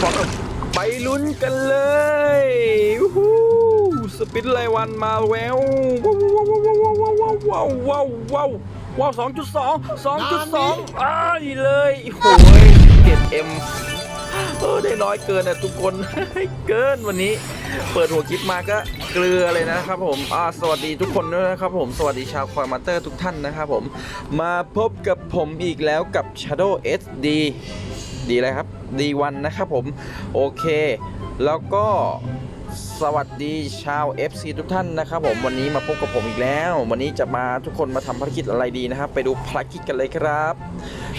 พร้อมกับไปลุ้นกันเลยวู้ฮู้สปินไลวันมาแววว้าวว้าวว้าวว้าวว้าวว้าวสองจุดสองสองจุดสองอ้ายเลยโอ้ยเจ็ดเอ็มเออได้น้อยเกินอะทุกคนเกินวันนี้ เปิดหัวคลิปมาก็เกลือเลยนะครับผมอ่าสวัสดีทุกคนด้วยนะครับผมสวัสดีชาวคอยมาเตอร์ทุกท่านนะครับผม มาพบกับผมอีกแล้วกับ Shadow SD ดีเลยครับ D1 นนะครับผม โอเค แล้วก็สวัสดีชาว FC ทุกท่านนะครับผมวันนี้มาพบกับผมอีกแล้ว วันนี้จะมาทุกคนมาทำภารกิจอะไรดีนะครับ ไปดูภารกิจกันเลยครับ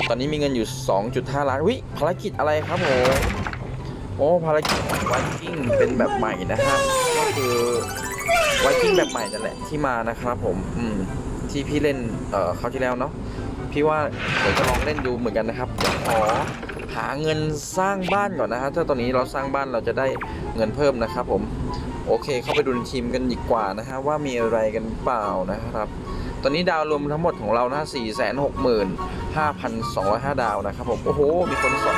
ตอนนี้มีเงินอยู่ 2.5 ล้านวิภารกิจอะไรครับผมโอ้ภารกิจไวกิ้งเป็นแบบใหม่นะฮะก็คือไวกิ้งแบบใหม่นั่นแหละที่มานะครับผมอืมที่พี่เล่นเอ่อคราวที่แล้วเนาะพี่ว่าเดี๋ยวจะลองเล่นดูเหมือนกันนะครับเดี๋ยวขอ หาเงินสร้างบ้านก่อนนะฮะถ้าตอนนี้เราสร้างบ้านเราจะได้เงินเพิ่มนะครับผมโอเค เข้าไปดูในทีมกันดีกว่านะฮะว่ามีอะไรกันเปล่านะครับ ตอนนี้ดาวรวมทั้งหมดของเรานะ4 6 5 2 0 5ดาวนะครับผม โอ้โห มีคนสอน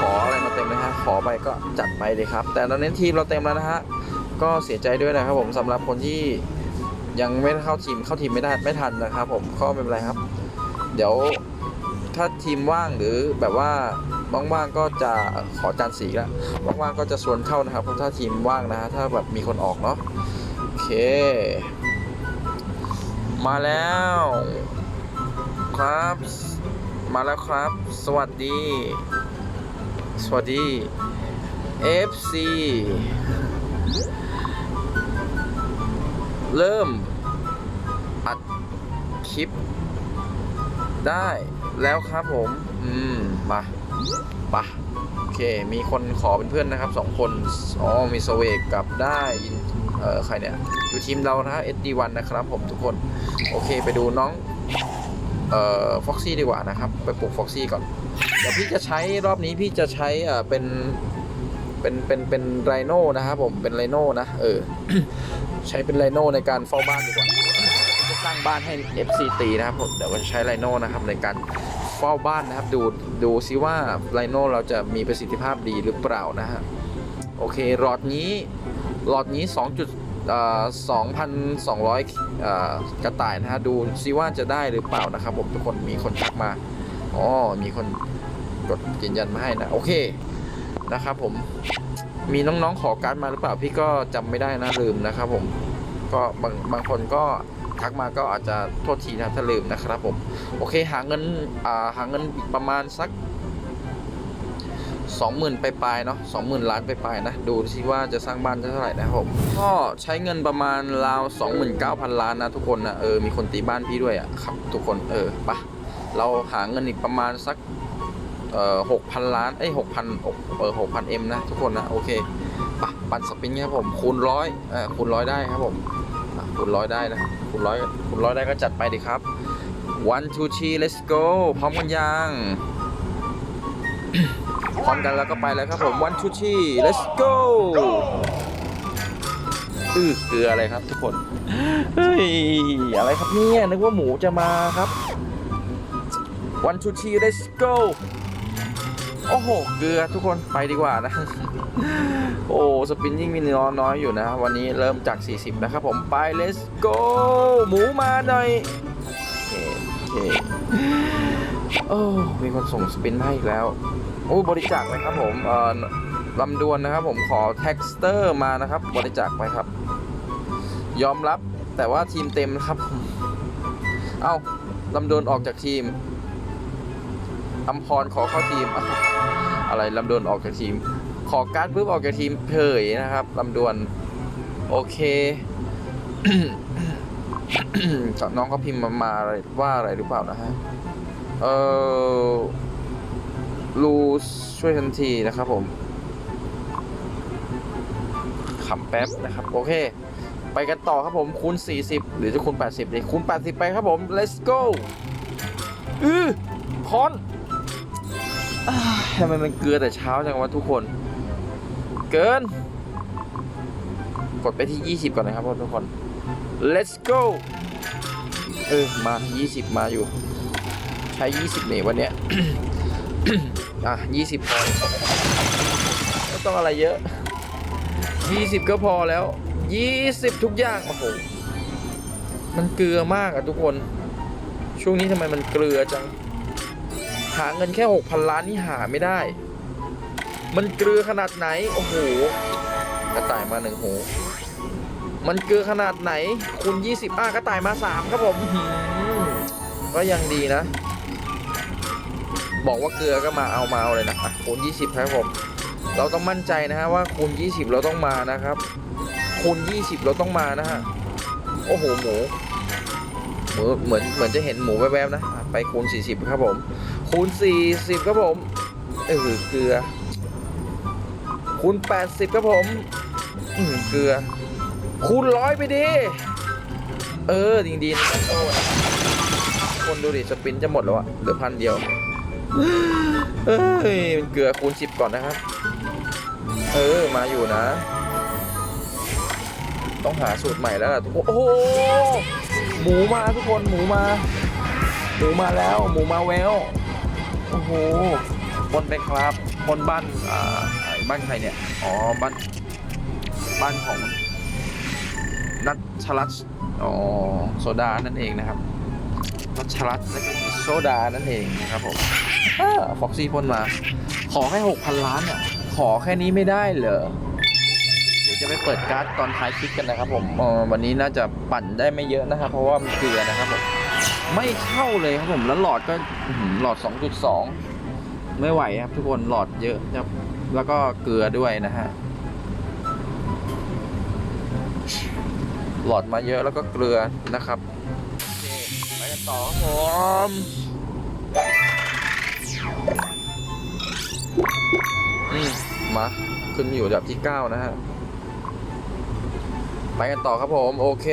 ขออะไรมาเต็มเลยฮะ ขอไปก็จัดไปเลยครับ แต่ตอนนี้ทีมเราเต็มแล้วนะฮะ ก็เสียใจด้วยนะครับผมสำหรับคนที่ยังไม่เข้าทีมเข้าทีมไม่ได้ไม่ทันนะครับผมก็ไม่เป็นไรครับ เดี๋ยวถ้าทีมว่างหรือแบบว่าว่างๆก็จะขอจานสีละว่างๆก็จะชวนเข้านะครับเพราะถ้าทีมว่างนะฮะถ้าแบบมีคนออกเนาะโอเค มาแล้ว ครับ มาแล้วครับ สวัสดี สวัสดี FC เริ่ม อัดคลิป ได้แล้วครับผม อืม มา ปะโอเค มีคนขอเป็นเพื่อนนะครับสองคน อ๋อ มีสเวกกับได้เออใครเนี่ย อยู่ทีมเรานะฮะ SD1 นะครับผมทุกคน โอเค ไปดูน้อง เอ่อ ฟ็อกซี่ดีกว่านะครับ ไปปลุกฟ็อกซี่ก่อน เดี๋ยวพี่จะใช้รอบนี้พี่จะใช้เอ่อเป็น เป็น เป็น เป็นไรโน่นะครับผม เป็นไรโน่นะ เออ ใช้เป็นไรโน่ในการเฝ้าบ้านดีกว่าจะสร้างบ้านให้ FC ตีนะครับผมเดี๋ยวก็จะใช้ไรโน่นะครับในการ เฝ้าบ้านนะครับ ดูดูซิว่าไรโน่เราจะมีประสิทธิภาพดีหรือเปล่านะฮะโอเคหลอดนี้หลอดนี้2จุดเอ่อ2,200เอ่อกระต่ายนะฮะดูซิว่าจะได้หรือเปล่านะครับ ผมทุกคนมีคนทักมาอ๋อมีคนกดยืนยันมาให้นะ โอเคนะครับผมมีน้องๆขอการมาหรือเปล่าพี่ก็จำไม่ได้นะลืมนะครับผมก็บางบางคนก็ ทักมาก็อาจจะโทษทีนะถ้าลืมนะครับผมโอเคหาเงินหาเงินประมาณสัก20,000ไปปลายเนาะ20,000 ล้านไปปลายนะ ดูสิว่าจะสร้างบ้านเท่าไหร่นะครับผมก็ใช้เงินประมาณราว 29,000 ล้านนะทุกคนนะเออ มีคนตีบ้านพี่ด้วยอะครับ ทุกคน เออปะเราหาเงินอีกประมาณสัก เอ่อ6,000ล้าน เอ้ย6,000เออ6,000 M นะทุกคนนะ โอเคปะปั่นสปินครับผม คูณร้อยเออคูณร้อยได้ครับผม คูณร้อยได้นะคูณร้อยคูณร้อยได้ก็จัดไปดิครับ one two three let's go พร้อมกันยังพร้อมกันแล้วก็ไปแล้วครับผม one two three let's go อือเกลืออะไรครับทุกคนเฮ้ยอะไรครับเนี่ยนึกว่าหมูจะมาครับ one two three let's go โอ้โห เกลือทุกคนไปดีกว่านะ โอ้ สปินยิ่งมีน้อยน้อยอยู่นะ วันนี้เริ่มจาก 40 นะครับผมไป let's go หมูมาหน่อยโอ้มีคนส่งสปินมาให้อีกแล้วโอ้บริจาคเลยครับผมเอ่อลำดวนนะครับผมขอแท็กสเตอร์มานะครับ บริจาคไปครับ ยอมรับแต่ว่าทีมเต็มนะครับ เอ้าลำดวนออกจากทีม อัมพรขอเข้าทีม อะไรลำดวนออกจากทีม ขอการ์ดปุ๊บออกจากทีมเผยนะครับลำดวนโอเคน้องเขาพิมพ์มามาอะไรว่าอะไรหรือเปล่านะฮะเออรูช่วยทันทีนะครับผมขำแป๊บนะครับ โอเค ไปกันต่อครับผมคูณ 40 หรือจะคูณ 80ดีคูณ 80 ไปครับผม let's go อือคอน ทำไมมันเกลือแต่เช้าจังวะทุกคน เกิน กดไปที่ 20 ก่อนนะครับทุกคน let's go เออมา 20 มาอยู่ ใช้ 20เนี่ยวันเนี้ย อะ 20พอต้องอะไรเยอะ 20 ก็พอแล้ว 20 ทุกอย่าง โอ้โห มันเกลือมากอะทุกคน ช่วงนี้ทำไมมันเกลือจัง หาเงินแค่6,000ล้านนี่หาไม่ได้ มันเกลือขนาดไหน โอ้โหกระต่ายมาหนึ่งหูมันเกลือขนาดไหน คูณ20อะกระต่ายมา3ครับผมก็ยังดีนะ บอกว่าเกลือก็มาเอามาเอาเลยนะอะคูณ20ครับผม เราต้องมั่นใจนะฮะว่าคูณ20เราต้องมานะครับคูณ20เราต้องมานะฮะโอ้โหหมูหมูเหมือนเหมือนจะเห็นหมูแวบๆนะอะไปคูณ40 ครับผม คูณ 40 ครับผม เออเกลือ คูณ 80 ครับผม อืมเกลือ คูณร้อยไปดิ เออดีดีนะโอ้ยคนดูดิสปินจะหมดแล้วอะเหลือพันเดียว เอ้ยมันเกลือคูณ 10 ก่อนนะครับ เออมาอยู่นะ ต้องหาสูตรใหม่แล้วล่ะทุกคนโอ้โหหมูมาทุกคนหมูมาหมูมาแล้ว หมูมาแวว โอ้โหคนไปครับคนบ้านอ่าบ้านใครเนี่ย อ๋อ บ้าน บ้านของ นัทชลัสอ๋อ โซดา นั่นเองนะครับ นัทชลัสโซดา นั่นเองนะครับผมฟ็อกซี่พ่นมา ขอแค่หกพันล้านอะ ขอแค่นี้ไม่ได้เหรอ เดี๋ยวจะไปเปิดการ์ดตอนท้ายคลิปกันนะครับผมวันนี้น่าจะปั่นได้ไม่เยอะนะครับ เพราะว่ามันเกลือนะครับผม ไม่เข้าเลยครับผมแล้วหลอดก็อื้อหือหลอด 2.2 ไม่ไหวครับทุกคนหลอดเยอะครับ แล้วก็เกลือด้วยนะฮะหลอดมาเยอะแล้วก็เกลือนะครับไปกันต่อครับผมมมาขึ้นอยู่อันดับที่ 9 นะฮะไปกันต่อครับผม โอเค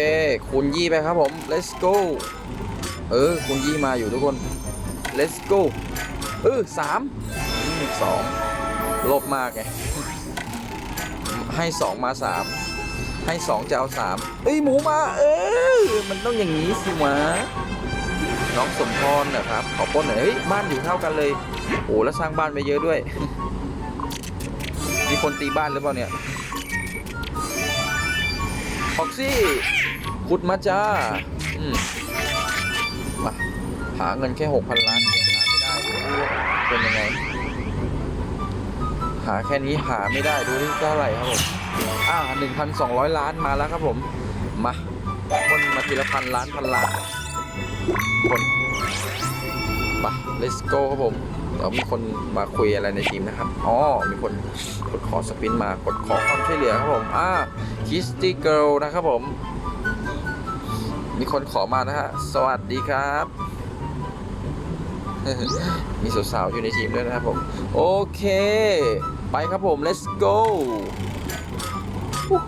คูณยี่ไปครับผม let's go เออคูณยี่มาอยู่ทุกคน let's go เออสามสองโลภมากไง ให้สองมาสามให้สองจะเอาสามเอ้ยหมูมา เออ มันต้องอย่างนี้สิวะน้องสมพรนะครับขอป้นหน่อยเฮ้ยบ้านอยู่เท่ากันเลยโอ้แล้วสร้างบ้านไปเยอะด้วย มีคนตีบ้านหรือเปล่าเนี่ยฟ็อกซี่ขุดมาจ้าอืมมา หาเงินแค่หกพันล้านหาไม่ได้ดูดิว่าเป็นยังไง หาแค่นี้หาไม่ได้ดูที่เท่าไหร่ครับผมอ่าหนึ่งพันสองร้อยล้านมาแล้วครับผม มาคนมาทีละพันล้านพันล้านคนมา let's go ครับผมเดี๋ยวมีคนมาคุยอะไรในทีมนะครับ อ๋อ มีคนกดขอสปินมากดขอความช่วยเหลือครับผม อ่า Kisty Girl นะครับผม มีคนขอมานะฮะ สวัสดีครับ มีสาวๆอยู่ในทีมด้วยนะครับผม โอเค ไปครับผม let's go โอ้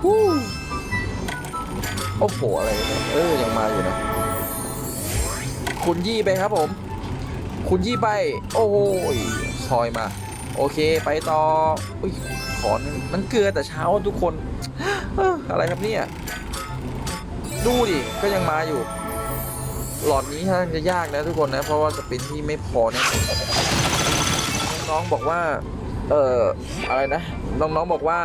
โหอะไรเนี่ยเออ ยังมาอยู่นะ คุณยี่ไปครับผม คุณยี่ไป โอ้ยซอยมา โอเคไปต่ออุ้ยขอนมันเกลือแต่เช้าทุกคนเอ้ออะไรครับเนี่ย ดูดิ ก็ยังมาอยู่ หลอดนี้ท่านจะยากนะทุกคนนะ เพราะว่าสปินที่ไม่พอเนี่ยน้องๆบอกว่า เอ่ออะไรนะ น้องๆบอกว่า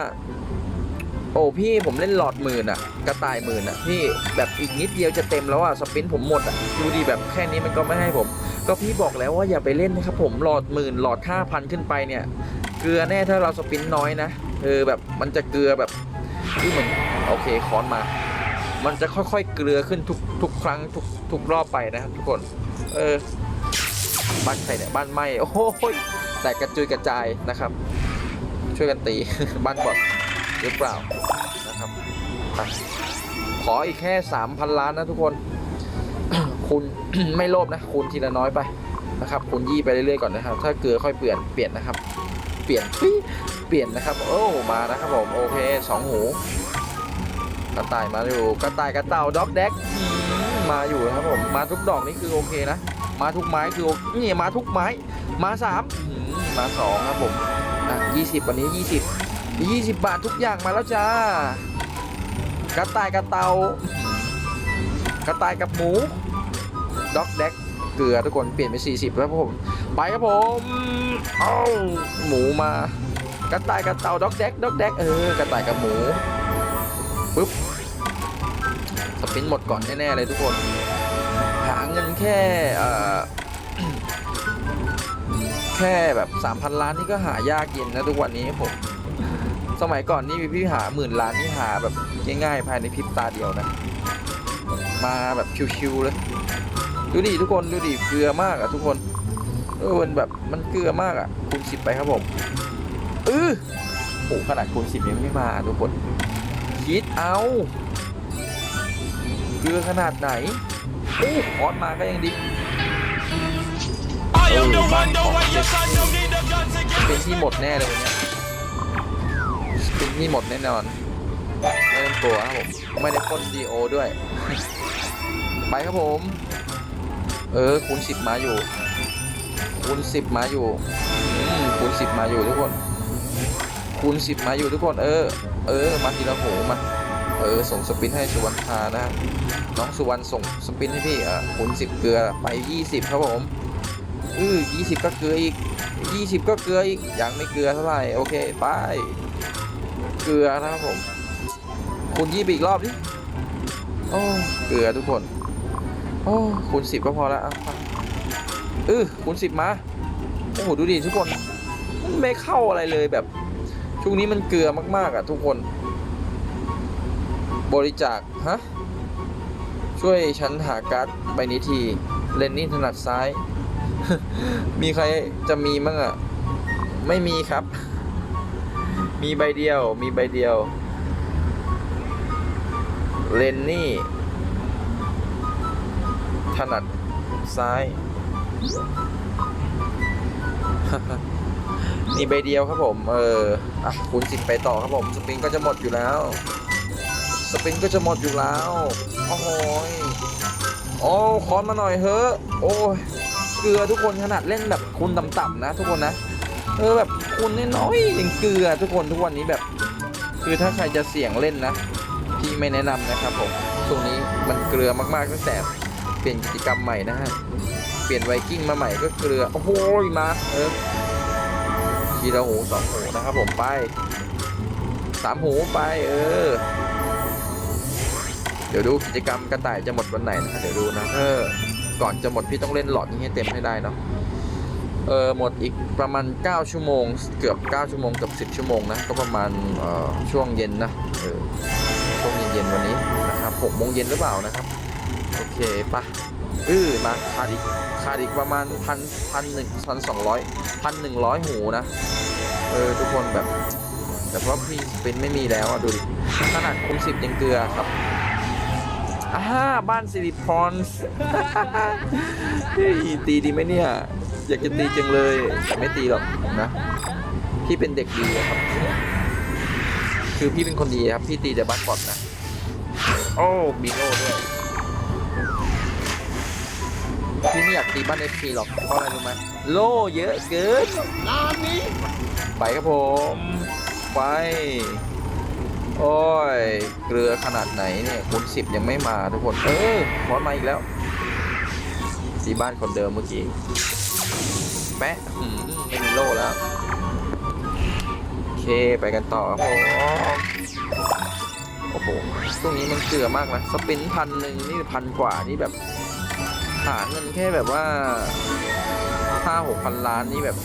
โอ้พี่ผมเล่นหลอดหมื่นอะกระต่ายหมื่นอะพี่แบบอีกนิดเดียวจะเต็มแล้วอะสปินผมหมดอะดูดีแบบแค่นี้มันก็ไม่ให้ผม ก็พี่บอกแล้วว่าอย่าไปเล่นนะครับผมหลอดหมื่นหลอดห้าพันขึ้นไปเนี่ยเกลือแน่ถ้าเราสปินน้อยนะเออแบบมันจะเกลือแบบที่เหมือนโอเคคอนมา มันจะค่อยๆเกลือขึ้นทุกทุกครั้งทุกทุกรอบไปนะครับทุกคน เออ บ้านใครเนี่ยบ้านไหมโอ้โหแต่กระจุยกระจายนะครับ ช่วยกันตี บ้านบอดหรือเปล่านะครับขออีกแค่ 3,000 ล้านนะทุกคน คุณไม่โลภนะคูณทีละน้อยไปนะครับคูณยี่ไปเรื่อยๆก่อนนะครับ ถ้าเกลือค่อยเปลี่ยนเปลี่ยนนะครับ เปลี่ยนปิ๊เปลี่ยนนะครับ โอ้มานะครับผมโอเคสองหู กระต่ายมาอยู่กระต่ายกระเต่าด็อกแดกมาอยู่นะครับผมมาทุกดอกนี่คือโอเคนะ มาทุกไม้คือนี่มาทุกไม้ มาสามมาสองครับผมอะยี่สิบวันนี้ยี่สิบยี่สิบบาททุกอย่างมาแล้วจ้ากระต่ายกระเต่ากระต่ายกับหมูด็อกแดกเกลือทุกคนเปลี่ยนเป็น40 แล้วครับผมไปครับผมเอาหมูมากระต่ายกับเต่าด็อกแดกด็อกแดกเออกระต่ายกับหมู ปุ๊บสปินหมดก่อนแน่ๆเลยทุกคน หาเงินแค่แค่แบบ 3,000 ล้านนี่ก็หายากเย็นนะทุกวันนี้ผมสมัยก่อนนี่พี่หาหมื่นล้านนี่หาแบบง่ายๆภายในพริบตาเดียวนะ มาแบบชิวๆเลย ดูดิทุกคนดูดิเกลือมากอะทุกคนเออมันแบบมันเกลือมากอะคูณสิบไปครับผมเออโอ้ขนาดคูณสิบยังไม่มาทุกคน คิดเอาเกลือขนาดไหนโอ้คอสมาก็ยังดี I am the one, the way your son don't need a gun to get เป็นที่หมดแน่เลยวันเนี้ยเป็นที่หมดแน่นอนไม่ต้องกลัวครับผมไม่ได้พ่นดีโอด้วย ไปครับผม เออคูณสิบมาอยู่คูณสิบมาอยู่อืมคูณสิบมาอยู่ทุกคน คูณสิบมาอยู่ทุกคนเออ เออ มาทีละโหมาเออ ส่งสปินให้สุวรรณทานะน้องสุวรรณส่งสปินให้พี่อะคูณสิบเกลือไปยี่สิบครับผมเออยี่สิบก็เกลืออีกยี่สิบก็เกลืออีกยังไม่เกลือเท่าไหร่โอเคไปเกลือนะครับผมคูณยี่ไปอีกรอบดิโอ้เกลือทุกคนโอ้คูณสิบก็พอแล้วอะเออคูณสิบมาโอ้โหดูดิทุกคนไม่เข้าอะไรเลยแบบ ช่วงนี้มันเกลือมากๆอะทุกคน บริจาคฮะช่วยฉันหาการ์ดใบนี้ที เลนนี่ถนัดซ้าย มีใครจะมีมั้งอะ ไม่มีครับ มีใบเดียว มีใบเดียว เลนนี่ ถนัดซ้าย มีใบเดียวครับผม เออ อะคูณสิบไปต่อครับผมสปริงก็จะหมดอยู่แล้ว สปริงก็จะหมดอยู่แล้วโอ้โหโอ้คอนมาหน่อยเฮ้อโอ้ยเกลือทุกคนขนาดเล่นแบบคูณต่ำๆนะ ทุกคนนะเออแบบคูณน้อยๆอยังเกลือทุกคนทุกวันนี้แบบ คือถ้าใครจะเสี่ยงเล่นนะพี่ไม่แนะนำนะครับผมช่วงนี้มันเกลือมากๆตั้งแต่เปลี่ยนกิจกรรมใหม่นะฮะเปลี่ยนไวกิ้งมาใหม่ก็เกลือโอ้โหมาเออ ทีละหูสองหูนะครับผมไปสามหูไปเออ เดี๋ยวดูกิจกรรมกระต่ายจะหมดวันไหนนะเดี๋ยวดูนะเออก่อนจะหมดพี่ต้องเล่นหลอดนี้ให้เต็มให้ได้เนาะเออหมดอีกประมาณ 9 ชั่วโมง เกือบ 9 ชั่วโมงเกือบ10 ชั่วโมงนะก็ประมาณช่วงเย็นนะเออช่วงเย็นๆวันนี้นะครับ6โมงเย็นหรือเปล่านะครับ โอเคปะ เออมาขาดอีกขาดอีกประมาณพันพันหนึ่งพันสองร้อยพันหนึ่งร้อยหูนะ เออ ทุกคนแบบ แต่เพราะพี่เป็นไม่มีแล้วอะ ดูดิขนาดคุมสิบยังเกลือครับอ่าบ้านสิริพรเฮ้ยตีดีไหมเนี่ย อยากจะตีจังเลย แต่ไม่ตีหรอกนะพี่เป็นเด็กดีครับ คือพี่เป็นคนดีครับ พี่ตีแต่บ้านปลอดนะ โอ้บีโน่ด้วย พี่ไม่อยากตีบ้านเอฟซีหรอกเพราะอะไรรู้ไหมโล่เยอะเกิน Nani? ไปครับผมไป โอ้ย เกลือขนาดไหนเนี่ยคูณสิบยังไม่มาทุกคนเออพอสมาอีกแล้วที่บ้านคนเดิมเมื่อกี้แปะอืมไม่มีโล่แล้วโอเคไปกันต่อครับผมโอ้โหช่วงนี้มันเกลือมากนะ สปินพันหนึ่งนี่พันกว่านี่แบบ หาเงินแค่แบบว่าห้าหกพันล้านนี่แบบ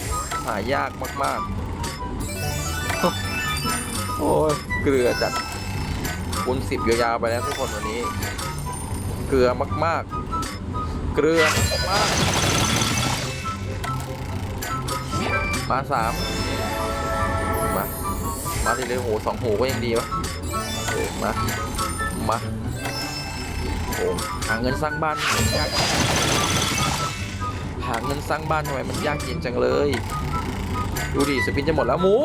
หายากมาก ๆ โอ้ยเกลือจัดคูณสิบยาวๆไปแล้วทุกคนวันนี้ เกลือมาก ๆ เกลือมากมาสามมา มาทีเลยโหสองหูก็ยังดีวะมา มา โอ้หาเงินสร้างบ้านมันยากหาเงินสร้างบ้านทำไมมันยากเย็นจังเลย ดูดิสปินจะหมดแล้วหมู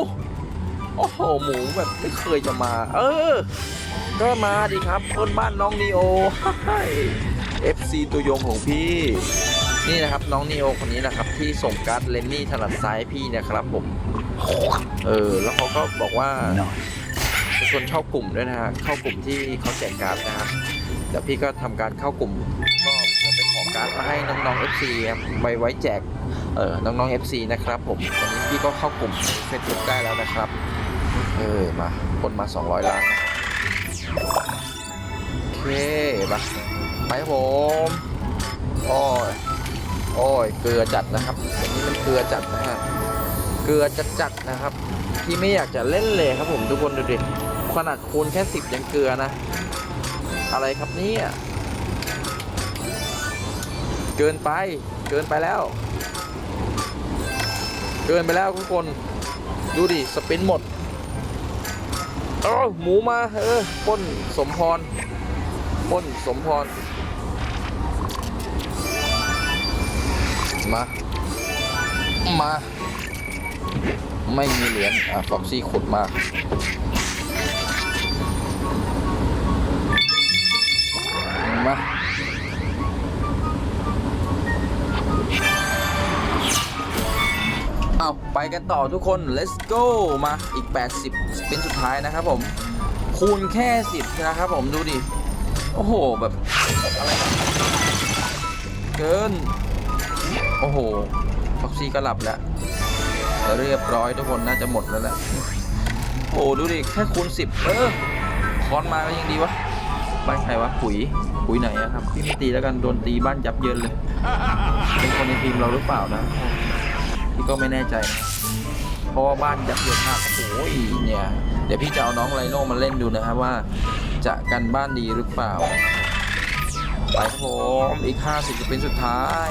โอ้โหหมูแบบไม่เคยจะมา เออ ก็มาดิครับคนบ้านน้องนีโอ FC ตัวยงของพี่นี่นะครับน้องนีโอคนนี้นะครับที่ส่งการ์ดเลนนี่ถนัดซ้ายพี่เนะครับผมเออแล้วเขาก็บอกว่าจะชวนเข้ากลุ่มด้วยนะฮะเข้ากลุ่มที่เขาแจกการ์ดนะครับ เดี๋ยวพี่ก็ทำการเข้ากลุ่มก็เพื่อไปขอการ์ดมาให้น้องๆ FC ครับไว้ไว้แจกเออน้องๆ FC นะครับผมตอนนี้พี่ก็เข้ากลุ่มใน Facebook ได้แล้วนะครับ เออมาคนมา 200 ล้านโอเคมาไปครับผมโอ้ยโอ้ยเกลือจัดนะครับอันนี้มันเกลือจัดนะฮะเกลือจัดจัดนะครับ ที่ไม่อยากจะเล่นเลยครับผมทุกคนดูดิขนาดคูณแค่สิบยังเกลือนะ อะไรครับเนี่ยเกินไปเกินไปแล้ว เกินไปแล้วทุกคนดูดิสปินหมดเอ้หมูมาเออป้นสมพรป้นสมพรมา มา ไม่มีเหรียญอะฟ็อกซี่ขุดมา มาเอาไปกันต่อทุกคน let's go มาอีก 80 เป็นสุดท้ายนะครับผม คูณแค่ 10 นะครับผมดูดิ โอ้โห แบบอะไรนเกิน โอ้โหฟ็อกซี่ก็หลับแล้วเรียบร้อยทุกคนน่าจะหมดแล้วแหละโอ้โหดูดิ แค่คูณ 10 เออคอนมาก็ยังดีวะ บ้านใครวะปุ๋ยปุ๋ยไหนอะครับพี่ไม่ตีแล้วกันโดนตีบ้านยับเยินเลย เป็นคนในทีมเราหรือเปล่านะพี่ก็ไม่แน่ใจนะเพราะว่าบ้านยับเยินมากโอ้ยเนี่ยเดี๋ยวพี่จะเอาน้องไรโน่มาเล่นดูนะครับว่า จะกันบ้านดีหรือเปล่าไปครับผมอีก50จะเป็นสุดท้าย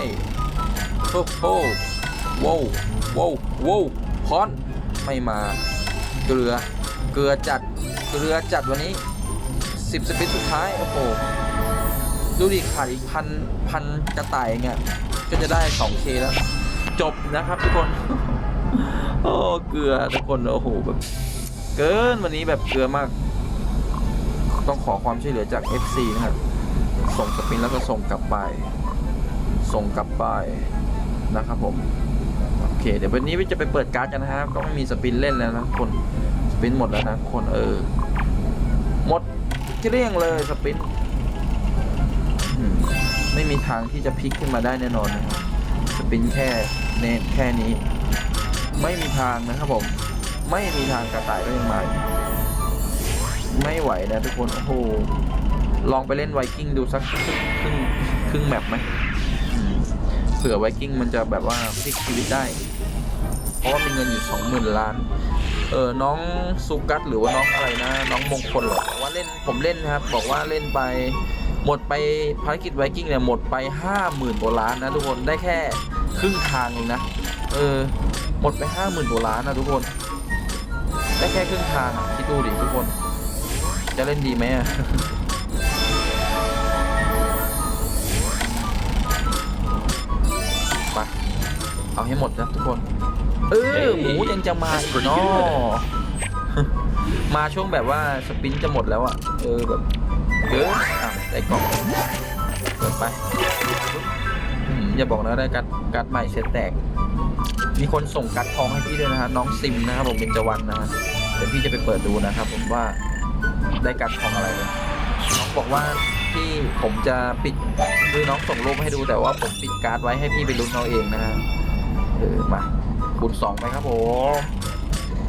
โอ้โหว้าวว้าวว้าวพอนไม่มา เกลือ เกลือจัด เกลือจัดวันนี้ สิบสปินสุดท้าย โอ้โห ดูดิขาดอีกพันพันกระต่ายเงี้ยก็จะได้ 2K แล้ว จบนะครับทุกคน โอ้เกลือทุกคน โอ้โหแบบเกินวันนี้แบบเกลือมาก ต้องขอความช่วยเหลือจาก FC นะครับ ส่งสปินแล้วก็ส่งกลับไป ส่งกลับไปนะครับผมโอเค เดี๋ยววันนี้จะไปเปิดการ์ดกันนะครับ ก็ไม่มีสปินเล่นแล้วนะคน สปินหมดแล้วนะคนเออ หมด เกลี้ยงเลยสปินไม่มีทางที่จะพลิกขึ้นมาได้แน่นอนนะครับสปินแค่เนตแค่นี้ ไม่มีทางนะครับผม ไม่มีทางกระต่ายก็ยังมาอยู่ไม่ไหวนะทุกคนโอ้โหลองไปเล่นไวกิ้งดูสักครึ่งครึ่งครึ่งแมปไหมเผื่อไวกิ้งมันจะแบบว่าพลิกชีวิตได้ เพราะว่ามีเงินอยู่สองหมื่นล้าน เออน้องสุกัสหรือว่าน้องอะไรนะ น้องมงคลหรอบอกว่าเล่นผมเล่นนะครับ บอกว่าเล่นไปหมดไปภารกิจไวกิ้งเนี่ยหมดไปห้าหมื่นกว่าล้านนะทุกคนได้แค่ครึ่งทางเองนะเออหมดไปห้าหมื่นกว่าล้านนะทุกคน ได้แค่ครึ่งทางคิดดูดิทุกคน จะเล่นดีไหมอะ ให้หมดนะทุกคน เออหมูยังจะมาอีกเนาะมาช่วงแบบว่าสปินจะหมดแล้วอะเออแบบเกินอะได้กล่องเกินไปอืมอย่าบอกนะได้การ์ดการ์ดใหม่เซตแตก มีคนส่งการ์ดทองให้พี่ด้วยนะฮะน้องซิมนะครับผมเป็นจวันนะฮะเดี๋ยวพี่จะไปเปิดดูนะครับ ผมว่าได้การ์ดทองอะไรเลยน้องบอกว่าพี่ผมจะปิดคือน้องส่งรูปให้ดูแต่ว่าผมปิดการ์ดไว้ให้พี่ไปลุ้นเอาเองนะฮะ เออมาคูณสองไปครับผม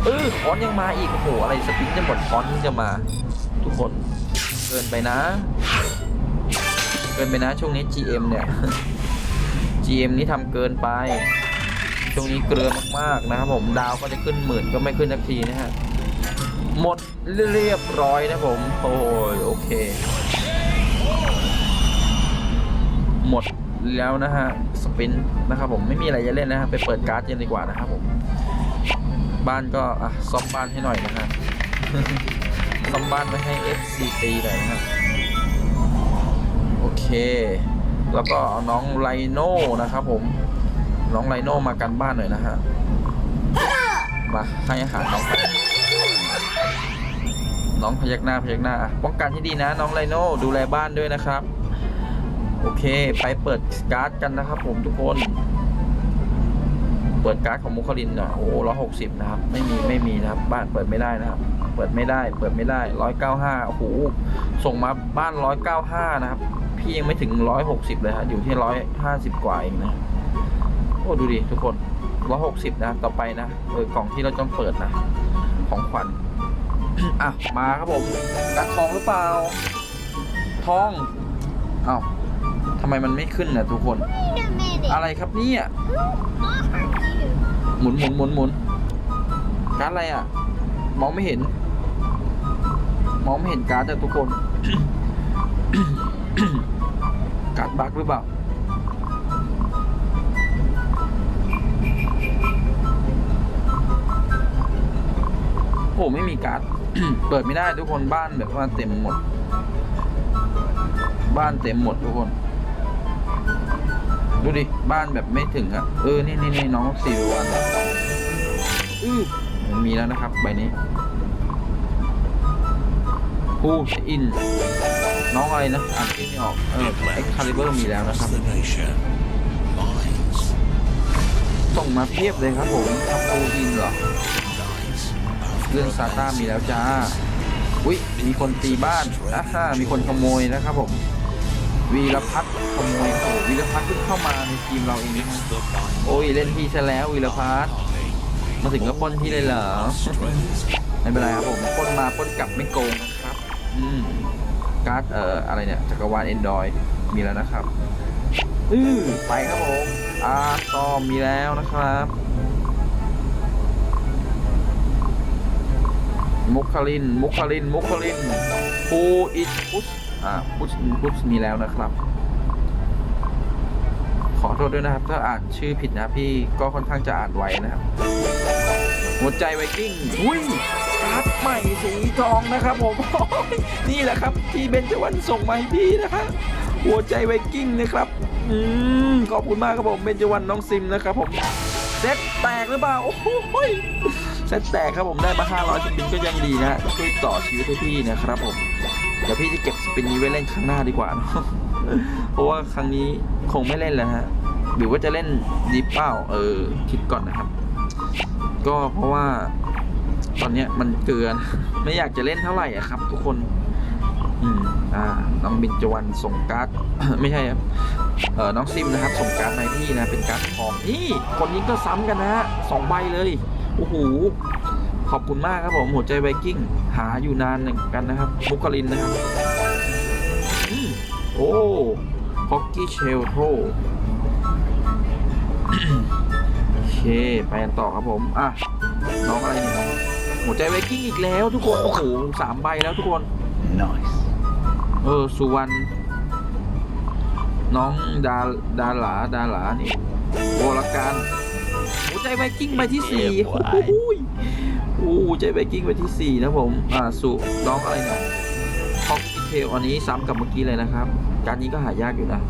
เออคอนยังมาอีกโอ้โหอะไรสปินจะหมดคอนยังจะมา ทุกคนเกินไปนะ เกินไปนะช่วงนี้ GM เนี่ย GM นี่ทำเกินไป ช่วงนี้เกลือมากๆนะครับผมดาวก็จะขึ้นหมื่นก็ไม่ขึ้นสักทีนะฮะหมดเรียบร้อยนะผมโอ้ยโอเค หมดแล้วนะฮะ สปินนะครับผมไม่มีอะไรจะเล่นนะฮะไปเปิดการ์ดกันดีกว่านะครับผมบ้านก็อะซ่อมบ้านให้หน่อยนะฮะซ่อมบ้านไว้ให้ FCT หน่อยนะฮะโอเค แล้วก็เอาน้องไลโน่นะครับผมน้องไลโน่มากันบ้านหน่อยนะฮะมาให้อาหารน้องน้องพยักหน้าพยักหน้าป้องกันให้ดีนะ น้องไลโน่ดูแลบ้านด้วยนะครับ โอเค ไปเปิดการ์ดกันนะครับผมทุกคน เปิดการ์ดของมุคลินอะโอ้ร้อยหกสิบนะครับ ไม่มีไม่มีนะครับ บ้านเปิดไม่ได้นะครับ เปิดไม่ได้ เปิดไม่ได้ร้อยเก้าห้าโอ้โห ส่งมาบ้านร้อยเก้าห้านะครับ พี่ยังไม่ถึงร้อยหกสิบเลยฮะ อยู่ที่ร้อยห้าสิบกว่าเองนะ โอ้ดูดิทุกคนร้อยหกสิบนะ ต่อไปนะ เออกล่องที่เราต้องเปิดนะ ของขวัญ อะ มาครับผมกัดทองหรือเปล่า ทองอ้าว ไมมันไม่ขึ้นนะทุกคน Wait a minute. อะไรครับเนี่ย Who are you? หมุนหมุนหมุนหมุนการ์ดอะไรอะ มองไม่เห็น มองไม่เห็นการ์ดแต่ทุกคน การ์ดบั๊กหรือเปล่า โอ้ไม่มีการ์ด เปิดไม่ได้ทุกคนบ้านแบบว่าเต็มหมด บ้านเต็มหมดทุกคน ดูดิ บ้านแบบไม่ถึงอะ เออ นี่นี่นี่น้องสี่วันอือมันมีแล้วนะครับ ใบนี้ผู้อิน น้องอะไรนะ อ่านชื่อไม่ออก เออเอ็กคาลิเบอร์มีแล้วนะครับ the nation. Mines. ส่งมาเพียบเลยครับผมทับผู้อินเหรอ Lies. เรื่องซาต้ามีแล้วจ้า อุ้ยมีคนตีบ้านอ่าฮ่ามีคนขโมยนะครับผม วีรพัฒน์ขโมยโอ้วีรพัฒน์เพิ่งเข้ามาในทีมเราเองนะโอ้ยเล่นพี่ซะแล้ววีรพัฒน์มาถึงก็ปล้นพี่เลยเหรอ ไม่เป็นไรครับผมปล้นมาปล้นกลับไม่โกงนะครับ อืมการ์ดเอ่ออะไรเนี่ยจักรวาลเอนดอยมีแล้วนะครับอือไปครับผมอาร์ตอมีแล้วนะครับมุคลิน มุคลิน มุคลินปูอิชพุส อ่าพุสพุสมีแล้วนะครับ ขอโทษด้วยนะครับ ถ้าอ่านชื่อผิดนะพี่ก็ค่อนข้างจะอ่านไวนะครับ หัวใจไวกิ้งอุ้ยการ์ดใหม่สีทองนะครับผมนี่แหละครับที่เบนจวันส่งมาให้พี่นะครับหัวใจไวกิ้งนะครับอืมขอบคุณมากครับผมเบนจวันน้องซิมนะครับผมเซตแตกหรือเปล่าโอ้โหยเซตแตกครับผมได้มา500สปินก็ยังดีนะช่วยต่อชีวิตให้พี่นะครับผม เดี๋ยวพี่จะเก็บสปินนี้ไว้เล่นครั้งหน้าดีกว่าเนอะเพราะว่าครั้งนี้คงไม่เล่นแล้วฮะหรือว่าจะเล่นดีเป้าเออคิดก่อนนะครับ ก็เพราะว่า ตอนเนี้ยมันเกิน ไม่อยากจะเล่นเท่าไหร่อะครับ ทุกคน อืมอ่าน้องบินจวันส่งการ์ด ไม่ใช่ครับเออน้องซิมนะครับ ส่งการ์ดมาให้พี่นะ เป็นการ์ดทองนี่คนนี้ก็ซ้ำกันนะฮะสองใบเลยโอ้โหขอบคุณมากครับผมหัวใจไวกิ้ง หาอยู่นานเหมือนกันนะครับมุกลินนะครับอืมโอ้ฮอกกี้เชลโทโอเค ไปกันต่อครับผม อะ น้องอะไรเนี่ยหัวใจไวกิ้งอีกแล้วทุกคน โอ้โหสามใบแล้วทุกคน Nice. เออ สุวรรณ น้องดาดาหลา ดาหลา นี่วรการ หัวใจไวกิ้งใบที่สี่โอ้โหยโอ้หัวใจไวกิ้งใบที่สี่นะผมอ่าสุน้องอะไรเนี่ยฮอกกิเทลอันนี้ซ้ำกับเมื่อกี้เลยนะครับ การนี้ก็หายากอยู่นะ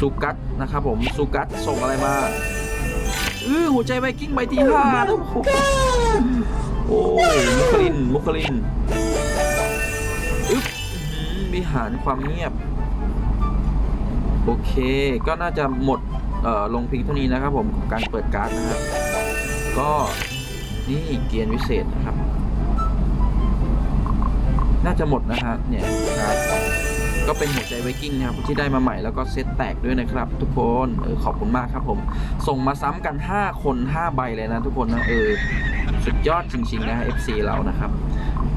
สุกัสนะครับผมสุกัสส่งอะไรมาเออหัวใจไวกิ้งใบที่ห้าแล้วโอ้ยมุคลินมุคลินอึ๊บอื้อหือวิหารความเงียบ โอเค ก็น่าจะหมดลงพิงเท่านี้นะครับผมกับการเปิดการ์ดนะครับก็ นี่เกียร์วิเศษนะครับ น่าจะหมดนะฮะเนี่ยครับก็เป็นหัวใจไวกิ้งนะครับที่ได้มาใหม่แล้วก็เซตแตกด้วยนะครับ ทุกคนเออขอบคุณมากครับผม ส่งมาซ้ำกัน 5 คน 5 ใบเลยนะทุกคนนะเออสุดยอดจริง ๆ นะ FC เรานะครับ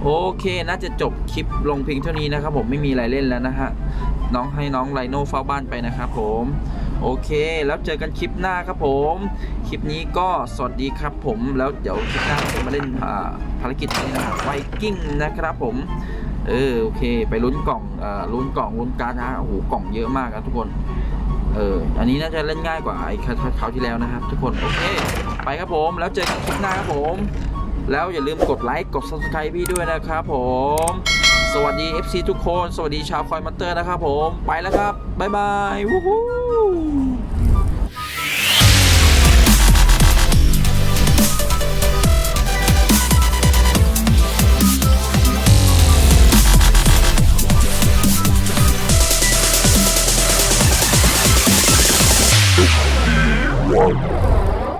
โอเคน่าจะจบคลิปลงเพียงเท่านี้นะครับผมไม่มีอะไรเล่นแล้วนะฮะน้องให้น้องไลโน่เฝ้าบ้านไปนะครับผม โอเค แล้วเจอกันคลิปหน้าครับผม คลิปนี้ก็สวัสดีครับผม แล้วเดี๋ยวคลิปหน้าจะมาเล่นอ่าภารกิจนี้นะไวกิ้งนะครับผม เออโอเค ไปลุ้นกล่องอลุ้นกล่องลุ้นการ์ดนะฮะโอ้โหกล่องเยอะมากครับทุกคน เออ อันนี้น่าจะเล่นง่ายกว่าไอ้คราวคราวที่แล้วนะครับ ทุกคน โอเค ไปครับผม แล้วเจอกันคลิปหน้าครับผม แล้วอย่าลืมกดไลค์ กด subscribe พี่ด้วยนะครับผม สวัสดี FC ทุกคน สวัสดีชาวคอยมัตเตอร์นะครับผม ไปแล้วครับ บ๊ายบาย วู้ฮู้